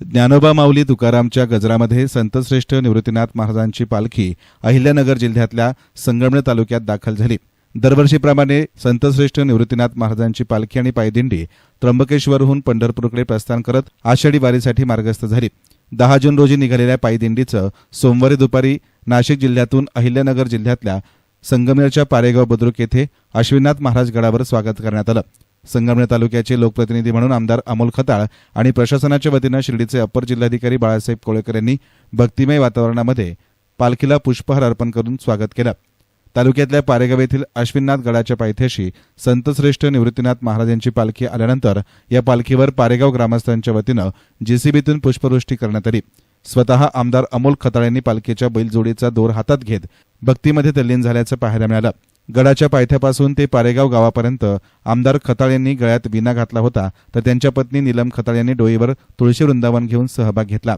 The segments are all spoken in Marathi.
ज्ञानोबा माऊली तुकारामच्या गजरामध्ये संतश्रेष्ठ निवृत्तीनाथ महाराजांची पालखी अहिल्यानगर जिल्ह्यातल्या संगमनेर तालुक्यात दाखल झाली. दरवर्षीप्रमाणे संतश्रेष्ठ निवृत्तीनाथ महाराजांची पालखी आणि पायदिंडी त्र्यंबकेश्वरहून पंढरपूरकडे प्रस्थान करत आषाढी वारीसाठी मार्गस्थ झाली. दहा जून रोजी निघालेल्या पायदिंडीचं सोमवारी दुपारी नाशिक जिल्ह्यातून अहिल्यानगर जिल्ह्यातल्या संगमनेरच्या पारेगाव बुद्रुक येथे अश्विनाथ महाराज गडावर स्वागत करण्यात आलं. संगमनेर तालुक्याचे लोकप्रतिनिधी म्हणून आमदार अमोल खताळ आणि प्रशासनाच्या वतीनं शिर्डीचे अपर जिल्हाधिकारी बाळासाहेब कोळेकर यांनी भक्तिमय वातावरणामध्ये पालखीला पुष्पहार अर्पण करून स्वागत केलं. तालुक्यातल्या पारेगाव येथील अश्विननाथ गडाच्या पायथ्याशी संतश्रेष्ठ निवृत्तीनाथ महाराजांची पालखी आल्यानंतर या पालखीवर पारेगाव ग्रामस्थांच्या वतीनं जेसीबीतून पुष्पवृष्टी करण्यात आली. स्वतः आमदार अमोल खताळ यांनी पालखीच्या बैलजोडीचा दोर हातात घेत भक्तीमध्ये तल्लीन झाल्याचं पाहायला मिळालं. गडाच्या पायथ्यापासून ते पारेगाव गावापर्यंत आमदार खताळ यांनी गळ्यात विना घातला होता तर त्यांच्या पत्नी नीलम खताळ यांनी डोईवर तुळशी वृंदावन घेऊन सहभाग घेतला.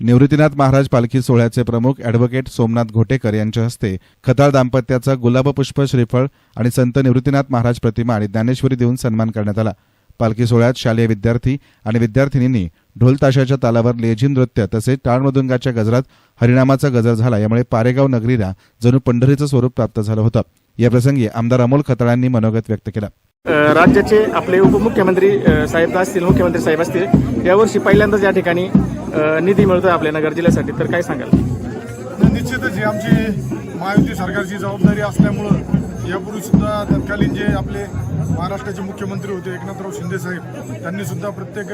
निवृत्तीनाथ महाराज पालखी सोहळ्याचे प्रमुख अॅडव्होकेट सोमनाथ घोटेकर यांच्या हस्ते खताळ दाम्पत्याचा गुलाबपुष्प श्रीफळ आणि संत निवृत्तीनाथ महाराज प्रतिमा आणि ज्ञानेश्वरी देऊन सन्मान करण्यात आला. पालखी सोहळ्यात शालेय विद्यार्थी आणि विद्यार्थिनींनी ढोल ताशाच्या तालावर लेझिम नृत्य तसेच टाळमृदुंगाच्या गजरात हरिणामाचा गजर झाला यामुळे पारेगाव नगरीला जणू पंढरीचं स्वरूप प्राप्त झालं होतं. याप्रसंगी आमदार अमोल खताळांनी मनोगत व्यक्त केलं. राज्याचे आपले उपमुख्यमंत्री साहेब असतील मुख्यमंत्री साहेब असतील यावर्षी पहिल्यांदाच या ठिकाणी निधी मिळतोय आपल्या नगर जिल्ह्यासाठी. तर काय सांगाल? निश्चितच ही आमची महायुती सरकारची जबाबदारी असल्यामुळं यापूर्वी सुद्धा तत्कालीन जे आपले महाराष्ट्राचे मुख्यमंत्री होते एकनाथराव शिंदे साहेब त्यांनी सुद्धा प्रत्येक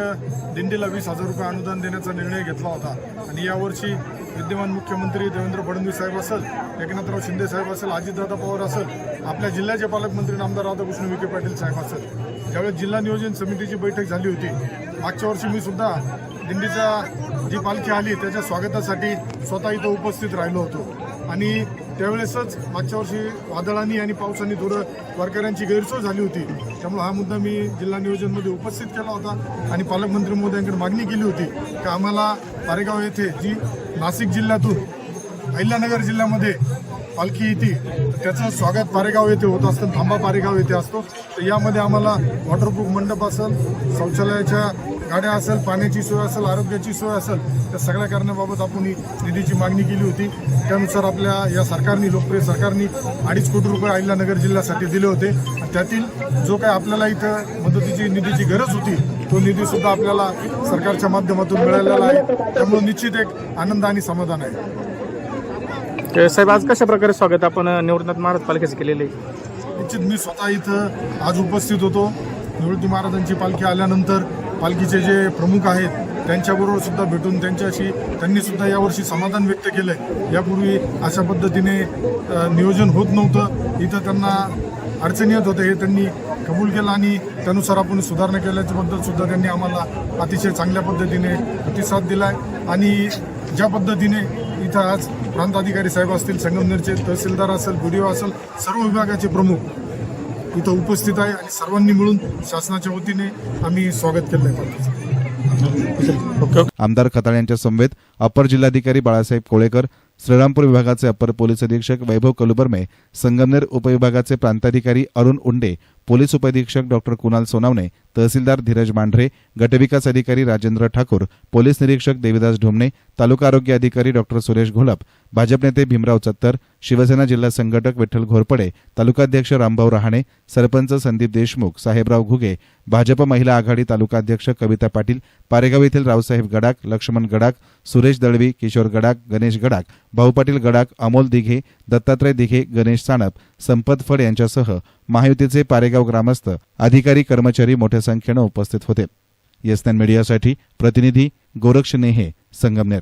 दिंडीला वीस हजार रुपये अनुदान देण्याचा निर्णय घेतला होता. आणि यावर्षी विद्यमान मुख्यमंत्री देवेंद्र फडणवीस साहेब असेल एकनाथराव शिंदे साहेब असेल अजितदादा पवार असेल आपल्या जिल्ह्याचे पालकमंत्री नामदार राधाकृष्ण विखे पाटील साहेब असेल. ज्यावेळेस जिल्हा नियोजन समितीची बैठक झाली होती मागच्या वर्षी मी सुद्धा दिंडीचा जी पालखी आली त्याच्या स्वागतासाठी स्वतः इथं उपस्थित राहिलो होतो. आणि त्यावेळेसच मागच्या वर्षी वादळांनी आणि पावसाने थोडं वारकऱ्यांची गैरसोय झाली होती. त्यामुळे हा मुद्दा मी जिल्हा नियोजनमध्ये उपस्थित केला होता आणि पालकमंत्री महोदयांकडे मागणी केली होती की आम्हाला पारेगाव येथे जी नाशिक जिल्ह्यातून अहिल्यानगर जिल्ह्यामध्ये पालखी येते त्याचं स्वागत पारेगाव येथे होत असतं थांबा पारेगाव येथे असतो. तर यामध्ये आम्हाला वॉटरप्रूफ मंडप असेल शौचालयाच्या गाड्या असेल पाण्याची सोय असेल आरोग्याची सोय असेल त्या सगळ्या करण्याबाबत आपण ही निधीची मागणी केली होती. त्यानुसार आपल्या या सरकारने लोकप्रिय सरकारने अडीच कोटी रुपये अहिल्यानगर जिल्ह्यासाठी दिले होते. त्यातील जो काही आपल्याला इथं मदतीची निधीची गरज होती तो निधी सुद्धा आपल्याला सरकारच्या माध्यमातून मिळालेला आहे. त्यामुळे निश्चित एक आनंद आणि समाधान आहे. अ, साहेब आज कशा प्रकारे स्वागत आपण अ, महाराज पालखीचं केलेलं आहे. निश्चित मी स्वतः इथं आज उपस्थित होतो. निवृत्ती महाराजांची पालखी आल्यानंतर पालखीचे जे प्रमुख आहेत त्यांच्याबरोबर सुद्धा भेटून त्यांच्याशी त्यांनी सुद्धा यावर्षी समाधान व्यक्त केलंय. यापूर्वी अशा पद्धतीने नियोजन होत नव्हतं. इथं त्यांना अडचणी येत होत्या हे त्यांनी कबूल केलं आणि त्यानुसार आपण सुधारणा केल्याच्याबद्दल सुद्धा त्यांनी आम्हाला अतिशय चांगल्या पद्धतीने प्रतिसाद दिलाय. आणि ज्या पद्धतीने इथं आज प्रांत अधिकारी साहेब असतील संगमनेरचे तहसीलदार असेल बी असेल सर्व विभागाचे प्रमुख इथं उपस्थित आहे आणि सर्वांनी मिळून शासनाच्या वतीने आम्ही स्वागत केलं आहे. आमदार खताळ यांच्या समवेत अपर जिल्हाधिकारी बाळासाहेब कोळेकर श्रीरामपूर विभागाचे अपर पोलीस अधीक्षक वैभव कलुबर्मे संगमनेर उपविभागाचे प्रांताधिकारी अरुण उंडे पोलीस उपअधीक्षक डॉक्टर कुणाल सोनावणे तहसीलदार धीरज मांढरे गटविकास अधिकारी राजेंद्र ठाकूर पोलीस निरीक्षक देविदास ढोमणे तालुका आरोग्य अधिकारी डॉक्टर सुरेश घोलप भाजप नेते भीमराव चत्तर शिवसेना जिल्हा संघटक विठ्ठल घोरपडे तालुकाध्यक्ष रामभाऊ रहाणे सरपंच संदीप देशमुख साहेबराव घुगे भाजप महिला आघाडी तालुकाध्यक्ष कविता पाटील पारेगाव येथील रावसाहेब गडाक लक्ष्मण गडाक सुरेश दळवी किशोर गडाक गणेश गडाक भाऊ पाटील गडाक अमोल दिघे दत्तात्रय दिघे गणेश साणप संपत फड यांच्यासह महायुतीचे पारेगाव ग्रामस्थ अधिकारी कर्मचारी मोठ्या संख्येनं उपस्थित होते. येसनॅन मीडियासाठी प्रतिनिधी गोरक्ष नेहे संगमनेर.